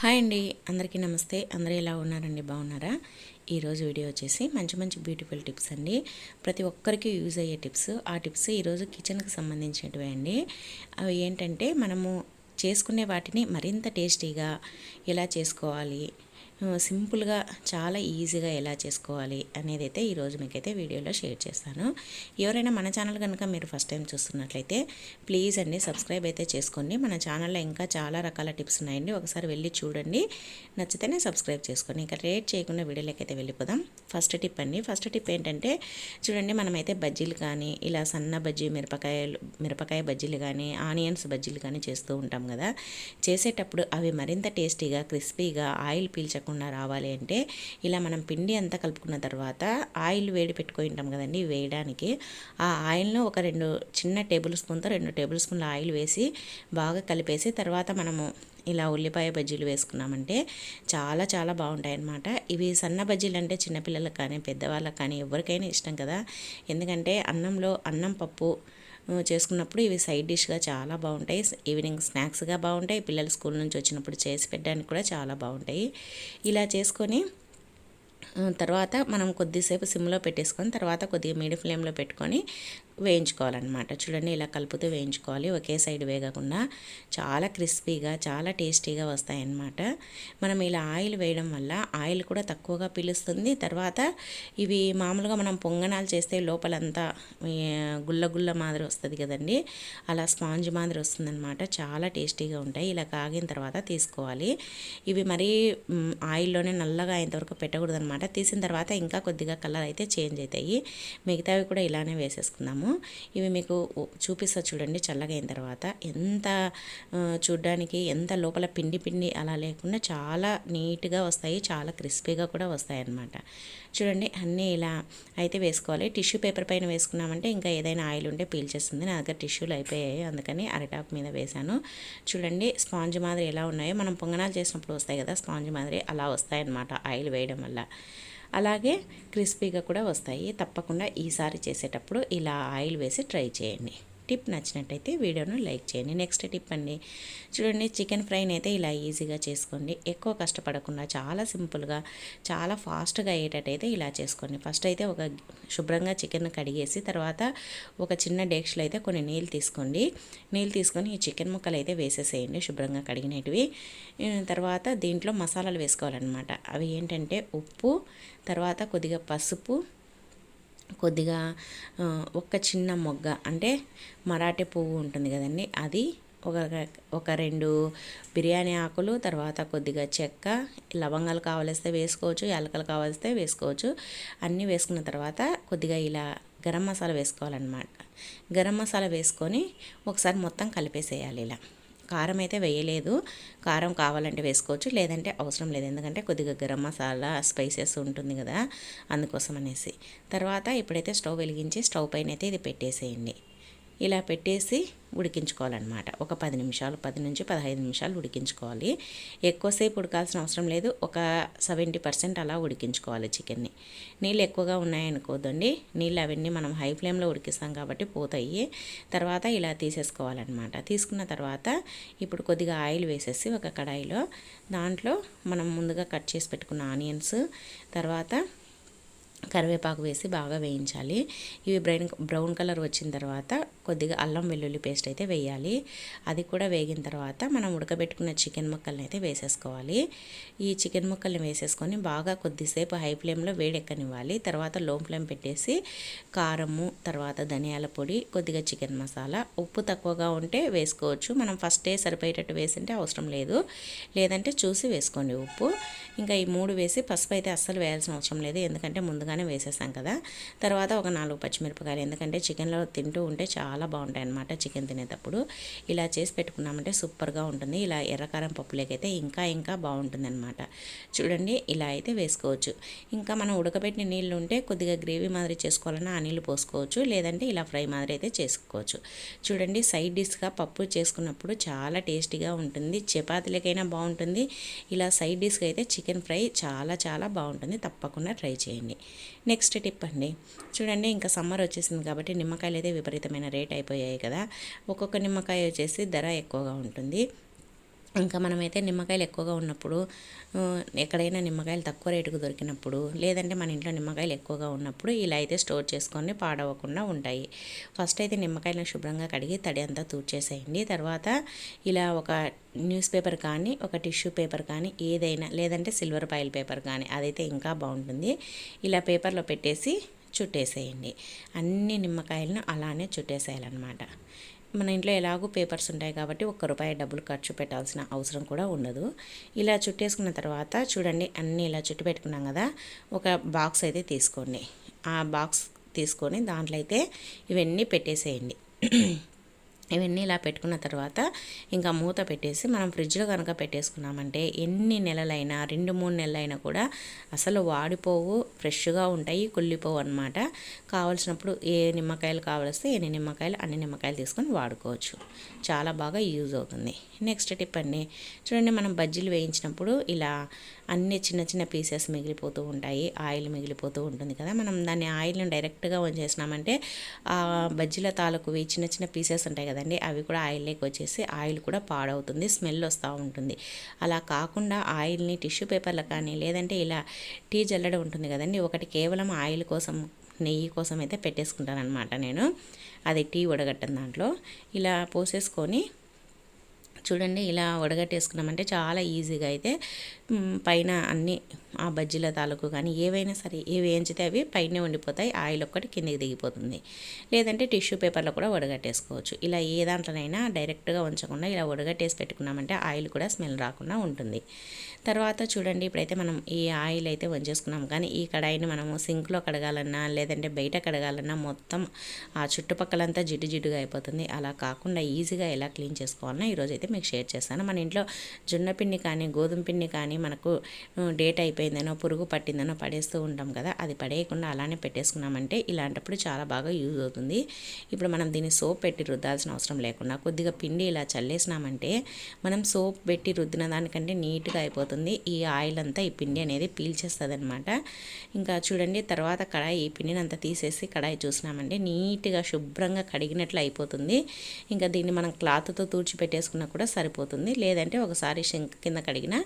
Hi అండి అందరికీ నమస్తే. అందరూ ఎలా ఉన్నారండి? బాగున్నారా? ఈరోజు వీడియో వచ్చేసి మంచి మంచి బ్యూటిఫుల్ టిప్స్ అండి. ప్రతి ఒక్కరికి యూజ్ అయ్యే టిప్స్. ఆ టిప్స్ ఈరోజు కిచెన్కి సంబంధించినవి అండి. అవి ఏంటంటే మనము చేసుకునే వాటిని మరింత టేస్టీగా ఎలా చేసుకోవాలి సింపుల్గా చాలా ఈజీగా ఎలా చేసుకోవాలి అనేది అయితే ఈరోజు మీకైతే వీడియోలో షేర్ చేస్తాను. ఎవరైనా మన ఛానల్ కనుక మీరు ఫస్ట్ టైం చూస్తున్నట్లయితే ప్లీజ్ అండి సబ్స్క్రైబ్ అయితే చేసుకోండి. మన ఛానల్లో ఇంకా చాలా రకాల టిప్స్ ఉన్నాయండి. ఒకసారి వెళ్ళి చూడండి. నచ్చితేనే సబ్స్క్రైబ్ చేసుకోండి. ఇంకా రేట్ చేయకుండా వీడియోలోకి అయితే వెళ్ళిపోదాం. ఫస్ట్ టిప్ అండి. ఫస్ట్ టిప్ ఏంటంటే చూడండి మనమైతే బజ్జీలు కానీ ఇలా సన్న బజ్జీ మిరపకాయలు మిరపకాయ బజ్జీలు కానీ ఆనియన్స్ బజ్జీలు కానీ చేస్తూ ఉంటాం కదా. చేసేటప్పుడు అవి మరింత టేస్టీగా క్రిస్పీగా ఆయిల్ పీల్చకుండా లేకుండా రావాలి అంటే ఇలా మనం పిండి అంతా కలుపుకున్న తర్వాత ఆయిల్ వేడి పెట్టుకొని ఉంటాం కదండి వేయడానికి. ఆ ఆయిల్ను ఒక రెండు చిన్న టేబుల్ స్పూన్తో రెండు టేబుల్ స్పూన్ల ఆయిల్ వేసి బాగా కలిపేసి తర్వాత మనము ఇలా ఉల్లిపాయ బజ్జీలు వేసుకున్నామంటే చాలా చాలా బాగుంటాయి అన్నమాట ఇవి సన్న బజ్జీలు అంటే చిన్నపిల్లలకు కానీ పెద్దవాళ్ళకి కానీ ఎవరికైనా ఇష్టం కదా. ఎందుకంటే అన్నంలో అన్నం పప్పు చేసుకున్నప్పుడు ఇవి సైడ్ డిష్గా చాలా బాగుంటాయి. ఈవినింగ్ స్నాక్స్గా బాగుంటాయి. పిల్లలు స్కూల్ నుంచి వచ్చినప్పుడు చేసి పెట్టడానికి కూడా చాలా బాగుంటాయి. ఇలా చేసుకొని తర్వాత మనం కొద్దిసేపు సిమ్లో పెట్టేసుకొని తర్వాత కొద్దిగా మీడియం ఫ్లేమ్లో పెట్టుకొని వేయించుకోవాలన్నమాట. చూడండి ఇలా కలుపుతూ వేయించుకోవాలి. ఒకే సైడ్ వేగకుండా చాలా క్రిస్పీగా చాలా టేస్టీగా వస్తాయన్నమాట. మనం ఇలా ఆయిల్ వేయడం వల్ల ఆయిల్ కూడా తక్కువగా పీలుస్తుంది. తర్వాత ఇవి మామూలుగా మనం పొంగనాలు చేస్తే లోపలంతా గుల్ల గుల్ల మాదిరి వస్తుంది కదండి. అలా స్పాంజ్ మాదిరి వస్తుందన్నమాట. చాలా టేస్టీగా ఉంటాయి. ఇలా కాగిన తర్వాత తీసుకోవాలి. ఇవి మరీ ఆయిల్లోనే నల్లగా అయినంతవరకు పెట్టకూడదు అనమాట తీసిన తర్వాత ఇంకా కొద్దిగా కలర్ అయితే చేంజ్ అవుతాయి మిగతావి కూడా ఇలానే వేసేసుకుందాము. ఇవి మీకు చూపిస్తా చూడండి చల్లగా అయిన తర్వాత. ఎంత చూడ్డానికి ఎంత లోపల పిండి పిండి అలా లేకుండా చాలా నీట్గా వస్తాయి చాలా క్రిస్పీగా కూడా వస్తాయి అన్నమాట చూడండి అన్నీ ఇలా అయితే వేసుకోవాలి. టిష్యూ పేపర్ పైన వేసుకున్నామంటే ఇంకా ఏదైనా ఆయిల్ ఉంటే పీల్చేస్తుంది నా దగ్గర టిష్యూలు అయిపోయాయి అందుకని అరిటాకు మీద వేశాను. చూడండి స్పాంజ్ మాదిరి ఎలా ఉన్నాయో. మనం పొంగనాలు చేసినప్పుడు వస్తాయి కదా స్పాంజ్ మాదిరి అలా వస్తాయన్నమాట ఆయిల్ వేయడం వల్ల. అలాగే క్రిస్పీగా కూడా వస్తాయి. తప్పకుండా ఈసారి చేసేటప్పుడు ఇలా ఆయిల్ వేసి ట్రై చేయండి. టిప్ నచ్చినట్టయితే వీడియోను లైక్ చేయండి. నెక్స్ట్ టిప్ అండి. చూడండి చికెన్ ఫ్రైని అయితే ఇలా ఈజీగా చేసుకోండి. ఎక్కువ కష్టపడకుండా చాలా సింపుల్గా చాలా ఫాస్ట్గా అయ్యేటట్టయితే ఇలా చేసుకోండి. ఫస్ట్ అయితే ఒక శుభ్రంగా చికెన్ కడిగేసి తర్వాత ఒక చిన్న డేక్షలో అయితే కొన్ని నీళ్ళు తీసుకోండి. నీళ్ళు తీసుకొని ఈ చికెన్ ముక్కలు అయితే వేసేసేయండి శుభ్రంగా కడిగినవి తర్వాత దీంట్లో మసాలాలు వేసుకోవాలన్నమాట. అవి ఏంటంటే ఉప్పు తర్వాత కొద్దిగా పసుపు కొద్దిగా ఒక చిన్న మొగ్గ అంటే మరాఠీ పువ్వు ఉంటుంది కదండి అది ఒక ఒక రెండు బిర్యానీ ఆకులు తర్వాత కొద్దిగా చెక్క లవంగాలు కావలిస్తే వేసుకోవచ్చు యాలకలు కావలిస్తే వేసుకోవచ్చు అన్నీ వేసుకున్న తర్వాత కొద్దిగా ఇలా గరం మసాలా వేసుకోవాలన్నమాట. గరం మసాలా వేసుకొని ఒకసారి మొత్తం కలిపేసేయాలి ఇలా. కారం అయితే వేయలేదు. కారం కావాలంటే వేసుకోవచ్చు లేదంటే అవసరం లేదు. ఎందుకంటే కొద్దిగా గరం మసాలా స్పైసెస్ ఉంటుంది కదా అందుకోసం అనేసి. తర్వాత ఇప్పుడైతే స్టవ్ వెలిగించి స్టవ్ పైన అయితే ఇది పెట్టేసేయండి. ఇలా పెట్టేసి ఉడికించుకోవాలన్నమాట. ఒక పది నిమిషాలు పది నుంచి పదహైదు నిమిషాలు ఉడికించుకోవాలి. ఎక్కువసేపు ఉడకాల్సిన అవసరం లేదు. ఒక సెవెంటీ పర్సెంట్ అలా ఉడికించుకోవాలి చికెన్ని. నీళ్ళు ఎక్కువగా ఉన్నాయనుకోదండి నీళ్ళు అవన్నీ మనం హై ఫ్లేమ్లో ఉడికిస్తాం కాబట్టి పోతాయి. తర్వాత ఇలా తీసేసుకోవాలన్నమాట. తీసుకున్న తర్వాత ఇప్పుడు కొద్దిగా ఆయిల్ వేసేసి ఒక కడాయిలో దాంట్లో మనం ముందుగా కట్ చేసి పెట్టుకున్న ఆనియన్స్ తర్వాత కరివేపాకు వేసి బాగా వేయించాలి. ఇవి బ్రౌన్ బ్రౌన్ కలర్ వచ్చిన తర్వాత కొద్దిగా అల్లం వెల్లుల్లి పేస్ట్ అయితే వేయాలి. అది కూడా వేగిన తర్వాత మనం ఉడకబెట్టుకున్న చికెన్ ముక్కల్ని అయితే వేసేసుకోవాలి. ఈ చికెన్ ముక్కల్ని వేసేసుకొని బాగా కొద్దిసేపు హై ఫ్లేమ్లో వేడెక్కనివ్వాలి. తర్వాత లో ఫ్లేమ్ పెట్టేసి కారము తర్వాత ధనియాల పొడి కొద్దిగా చికెన్ మసాలా. ఉప్పు తక్కువగా ఉంటే వేసుకోవచ్చు. మనం ఫస్టే సరిపోయేటట్టు వేసింటే అవసరం లేదు. లేదంటే చూసి వేసుకోండి ఉప్పు. ఇంకా ఈ మూడు వేసి పసుపు అయితే అస్సలు వేయాల్సిన అవసరం లేదు. ఎందుకంటే ముందుగానే వేసేసాం కదా. తర్వాత ఒక నాలుగు పచ్చిమిరపకాయలు. ఎందుకంటే చికెన్లో తింటూ ఉంటే చాలా చాలా బాగుంటాయి అనమాట చికెన్ తినేటప్పుడు. ఇలా చేసి పెట్టుకున్నామంటే సూపర్గా ఉంటుంది. ఇలా ఎర్రకారం పప్పులేకైతే ఇంకా ఇంకా బాగుంటుంది అనమాట చూడండి ఇలా అయితే వేసుకోవచ్చు. ఇంకా మనం ఉడకబెట్టిన నీళ్ళు ఉంటే కొద్దిగా గ్రేవీ మాదిరి చేసుకోవాలన్నా ఆ నీళ్ళు పోసుకోవచ్చు. లేదంటే ఇలా ఫ్రై మాదిరి అయితే చేసుకోవచ్చు. చూడండి సైడ్ డిష్గా పప్పు చేసుకున్నప్పుడు చాలా టేస్టీగా ఉంటుంది. చపాతీలకైనా బాగుంటుంది. ఇలా సైడ్ డిష్గా అయితే చికెన్ ఫ్రై చాలా చాలా బాగుంటుంది. తప్పకుండా ట్రై చేయండి. నెక్స్ట్ టిప్ అండి. చూడండి ఇంకా సమ్మర్ వచ్చేసింది కాబట్టి నిమ్మకాయలు అయితే విపరీతమైన రేట్ అయిపోయాయి కదా. ఒక్కొక్క నిమ్మకాయ వచ్చేసి ధర ఎక్కువగా ఉంటుంది. ఇంకా మనమైతే నిమ్మకాయలు ఎక్కువగా ఉన్నప్పుడు ఎక్కడైనా నిమ్మకాయలు తక్కువ రేటుకు దొరికినప్పుడు లేదంటే మన ఇంట్లో నిమ్మకాయలు ఎక్కువగా ఉన్నప్పుడు ఇలా అయితే స్టోర్ చేసుకొని పాడవకుండా ఉంటాయి. ఫస్ట్ అయితే నిమ్మకాయలను శుభ్రంగా కడిగి తడి అంతా తూర్చేసేయండి. తర్వాత ఇలా ఒక న్యూస్ పేపర్ కానీ ఒక టిష్యూ పేపర్ కానీ ఏదైనా లేదంటే సిల్వర్ పైల్ పేపర్ కానీ అదైతే ఇంకా బాగుంటుంది. ఇలా పేపర్లో పెట్టేసి చుట్టేసేయండి. అన్ని నిమ్మకాయలను అలానే చుట్టేసేయాలన్నమాట. మన ఇంట్లో ఎలాగో పేపర్స్ ఉంటాయి కాబట్టి ఒక్క రూపాయి డబ్బులు ఖర్చు పెట్టాల్సిన అవసరం కూడా ఉండదు. ఇలా చుట్టేసుకున్న తర్వాత చూడండి అన్నీ ఇలా చుట్టు పెట్టుకున్నాం కదా ఒక బాక్స్ అయితే తీసుకోండి. ఆ బాక్స్ తీసుకొని దాంట్లో అయితే ఇవన్నీ పెట్టేసేయండి. ఇవన్నీ ఇలా పెట్టుకున్న తర్వాత ఇంకా మూత పెట్టేసి మనం ఫ్రిడ్జ్లో కనుక పెట్టేసుకున్నామంటే ఎన్ని నెలలైనా రెండు మూడు నెలలైనా కూడా అసలు వాడిపోవు ఫ్రెష్గా ఉంటాయి కుళ్ళిపోవు అనమాట కావలసినప్పుడు ఏ నిమ్మకాయలు కావలిస్తే ఎన్ని నిమ్మకాయలు అన్ని నిమ్మకాయలు తీసుకొని వాడుకోవచ్చు. చాలా బాగా యూజ్ అవుతుంది. నెక్స్ట్ టిప్ అండి. చూడండి మనం బజ్జీలు వేయించినప్పుడు ఇలా అన్ని చిన్న చిన్న పీసెస్ మిగిలిపోతూ ఉంటాయి. ఆయిల్ మిగిలిపోతూ ఉంటుంది కదా. మనం దాన్ని ఆయిల్ని డైరెక్ట్గా వంచేసినామంటే చేసినామంటే బజ్జీల తాలూకువి చిన్న చిన్న పీసెస్ ఉంటాయి కదండి అవి కూడా ఆయిల్లోకి వచ్చేసి ఆయిల్ కూడా పాడవుతుంది స్మెల్ వస్తూ ఉంటుంది. అలా కాకుండా ఆయిల్ని టిష్యూ పేపర్లు కానీ లేదంటే ఇలా టీ జల్లడ ఉంటుంది కదండి ఒకటి కేవలం ఆయిల్ కోసం నెయ్యి కోసం అయితే పెట్టేసుకుంటాను అనమాట నేను. అది టీ వడగట్టని దాంట్లో. ఇలా పోసేసుకొని చూడండి ఇలా వడగట్టేసుకున్నామంటే చాలా ఈజీగా అయితే పైన అన్ని ఆ బజ్జీల తాలూకు కానీ ఏవైనా సరే ఏవి వేయించితే అవి పైనే ఉండిపోతాయి. ఆయిల్ ఒక్కటి కిందికి దిగిపోతుంది. లేదంటే టిష్యూ పేపర్లో కూడా వడగట్టేసుకోవచ్చు. ఇలా ఏ దాంట్లోనైనా డైరెక్ట్గా ఉంచకుండా ఇలా వడగట్టేసి పెట్టుకున్నామంటే ఆయిల్ కూడా స్మెల్ రాకుండా ఉంటుంది. తర్వాత చూడండి ఇప్పుడైతే మనం ఈ ఆయిల్ అయితే వంచేసుకున్నాం. కానీ ఈ కడాయిని మనము సింక్లో కడగాలన్నా లేదంటే బయట కడగాలన్నా మొత్తం ఆ చుట్టుపక్కలంతా జిడ్డు జిడ్డుగా అయిపోతుంది. అలా కాకుండా ఈజీగా ఎలా క్లీన్ చేసుకోవాలన్నా ఈరోజు అయితే మీకు షేర్ చేస్తాను. మన ఇంట్లో జొన్న పిండి కానీ గోధుమ పిండి కానీ మనకు డేట్ అయిపోయిందనో పురుగు పట్టిందనో పడేస్తూ ఉంటాం కదా అది పడేయకుండా అలానే పెట్టేసుకున్నామంటే ఇలాంటప్పుడు చాలా బాగా యూజ్ అవుతుంది. ఇప్పుడు మనం దీన్ని సోప్ పెట్టి రుద్దాల్సిన అవసరం లేకుండా కొద్దిగా పిండి ఇలా చల్లేసినామంటే మనం సోప్ పెట్టి రుద్దిన దానికంటే నీట్గా అయిపోతుంది. ఈ ఆయిల్ అంతా ఈ పిండి అనేది పీల్చేస్తుంది అనమాట ఇంకా చూడండి తర్వాత కడాయి ఈ పిండిని అంతా తీసేసి కడాయి చూసినామంటే నీట్గా శుభ్రంగా కడిగినట్లు అయిపోతుంది. ఇంకా దీన్ని మనం క్లాత్తో తూడ్చి పెట్టేసుకున్నా కూడా సరిపోతుంది. లేదంటే ఒకసారి షింక్ కింద కడిగినా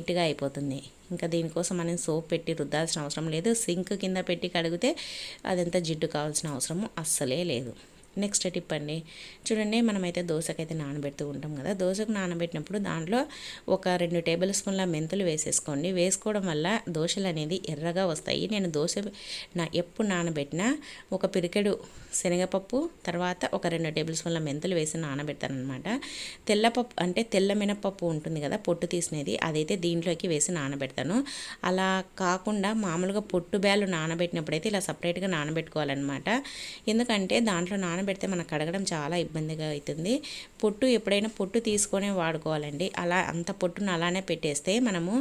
నీట్గా అయిపోతుంది. ఇంకా దీనికోసం మనం సోప్ పెట్టి రుద్దాల్సిన అవసరం లేదు. సింక్ కింద పెట్టి కడిగితే అదంతా జిడ్డు కావాల్సిన అవసరము అస్సలే లేదు. నెక్స్ట్ టిప్ అండి. చూడండి మనమైతే దోశకైతే నానబెడుతూ ఉంటాం కదా. దోశకు నానబెట్టినప్పుడు దాంట్లో ఒక రెండు టేబుల్ స్పూన్ల మెంతులు వేసేసుకోండి. వేసుకోవడం వల్ల దోశలు అనేది ఎర్రగా వస్తాయి. నేను దోశ నా ఎప్పుడు నానబెట్టినా ఒక పిరికెడు శనగపప్పు తర్వాత ఒక రెండు టేబుల్ స్పూన్ల మెంతులు వేసి నానబెడతాను అనమాట తెల్లపప్పు అంటే తెల్ల మినపప్పు ఉంటుంది కదా పొట్టు తీసినది అదైతే దీంట్లోకి వేసి నానబెడతాను. అలా కాకుండా మామూలుగా పొట్టు బ్యాలు నానబెట్టినప్పుడైతే ఇలా సపరేట్గా నానబెట్టుకోవాలన్నమాట. ఎందుకంటే దాంట్లో నానబెడితే మనకు కడగడం చాలా ఇబ్బందిగా అవుతుంది పొట్టు ఎప్పుడైనా పొట్టు తీసుకొని వాడుకోవాలండి. అలా అంత పొట్టును అలానే పెట్టేస్తే మనము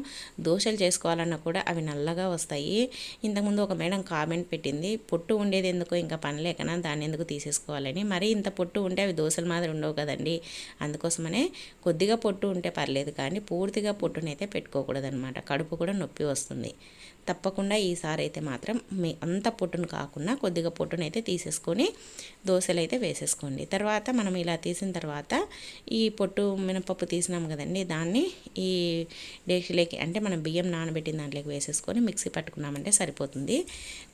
దోశలు చేసుకోవాలన్నా కూడా అవి నల్లగా వస్తాయి. ఇంతకుముందు ఒక మేడం కామెంట్ పెట్టింది పొట్టు ఉండేది ఎందుకో ఇంకా పని లేకనా? దాన్ని ఎందుకు తీసేసుకోవాలని. మరి ఇంత పొట్టు ఉంటే అవి దోశల మాదిరి ఉండవు కదండి. అందుకోసమనే కొద్దిగా పొట్టు ఉంటే పర్లేదు కానీ పూర్తిగా పొట్టునైతే పెట్టుకోకూడదనమాట కడుపు కూడా నొప్పి వస్తుంది. తప్పకుండా ఈసారి అయితే మాత్రం మీ అంత పొట్టును కాకుండా కొద్దిగా పొట్టునైతే తీసేసుకొని దోశలు అయితే వేసేసుకోండి. తర్వాత మనం ఇలా తీసిన తర్వాత ఈ పొట్టు మినపప్పు తీసినాం కదండి. దాన్ని ఈ డేక్షలోకి అంటే మనం బియ్యం నానబెట్టిన దాంట్లోకి వేసేసుకొని మిక్సీ పట్టుకున్నామంటే సరిపోతుంది.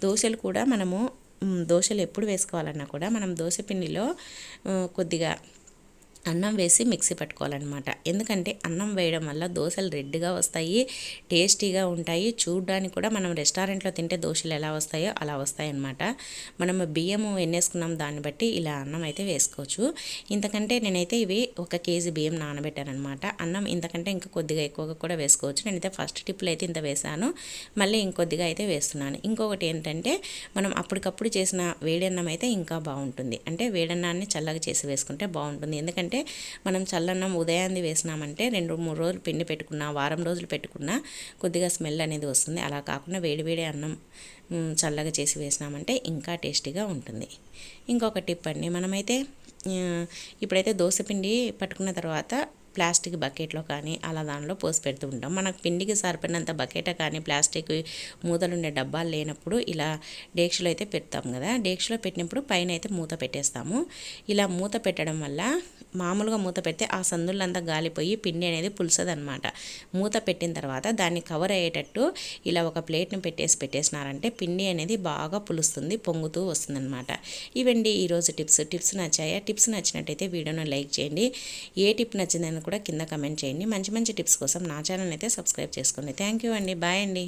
దోశలు కూడా మనము దోశలు ఎప్పుడు వేసుకోవాలన్నా కూడా మనం దోశ పిండిలో కొద్దిగా అన్నం వేసి మిక్సీ పట్టుకోవాలన్నమాట. ఎందుకంటే అన్నం వేయడం వల్ల దోశలు రెడ్గా వస్తాయి టేస్టీగా ఉంటాయి. చూడడానికి కూడా మనం రెస్టారెంట్లో తింటే దోశలు ఎలా వస్తాయో అలా వస్తాయన్నమాట. మనం బియ్యము ఎన్నేసుకున్నాం దాన్ని బట్టి ఇలా అన్నం అయితే వేసుకోవచ్చు. ఇంతకంటే నేనైతే ఇవి ఒక కేజీ బియ్యం నానబెట్టానమాట అన్నం ఇంతకంటే ఇంకా కొద్దిగా ఎక్కువగా కూడా వేసుకోవచ్చు. నేనైతే ఫస్ట్ టిప్పులు అయితే ఇంత వేసాను. మళ్ళీ ఇంకొద్దిగా అయితే వేస్తున్నాను. ఇంకొకటి ఏంటంటే మనం అప్పటికప్పుడు చేసిన వేడన్నం అయితే ఇంకా బాగుంటుంది. అంటే వేడన్నాన్ని చల్లగా చేసి వేసుకుంటే బాగుంటుంది. ఎందుకంటే అంటే మనం చల్లన్నం ఉదయాన్ని వేసినామంటే రెండు మూడు రోజులు పిండి పెట్టుకున్నా వారం రోజులు పెట్టుకున్నా కొద్దిగా స్మెల్ అనేది వస్తుంది. అలా కాకుండా వేడివేడి అన్నం చల్లగా చేసి వేసినామంటే ఇంకా టేస్టీగా ఉంటుంది. ఇంకొక టిప్ అండి. మనమైతే ఇప్పుడైతే దోశ పిండి పట్టుకున్న తర్వాత ప్లాస్టిక్ బకెట్లో కానీ అలా దానిలో పోసి పెడుతూ ఉంటాం. మనకు పిండికి సరిపడినంత బకెట్ కానీ ప్లాస్టిక్ మూతలుండే డబ్బాలు లేనప్పుడు ఇలా డేక్షలో అయితే పెడతాం కదా. డేక్షలో పెట్టినప్పుడు పైన అయితే మూత పెట్టేస్తాము. ఇలా మూత పెట్టడం వల్ల మామూలుగా మూత పెడితే ఆ సందులంతా గాలిపోయి పిండి అనేది పులుసదనమాట మూత పెట్టిన తర్వాత దాన్ని కవర్ అయ్యేటట్టు ఇలా ఒక ప్లేట్ని పెట్టేసి పెట్టేసినారంటే పిండి అనేది బాగా పులుస్తుంది పొంగుతూ వస్తుందన్నమాట. ఇవండి ఈరోజు టిప్స్. టిప్స్ నచ్చాయా? టిప్స్ నచ్చినట్టయితే వీడియోను లైక్ చేయండి. ఏ టిప్ నచ్చిందని కూడా కింద కమెంట్ చేయండి. మంచి మంచి టిప్స్ కోసం నా ఛానల్ అయితే సబ్స్క్రైబ్ చేసుకోండి. థ్యాంక్ యూ అండి. బాయ్ అండి.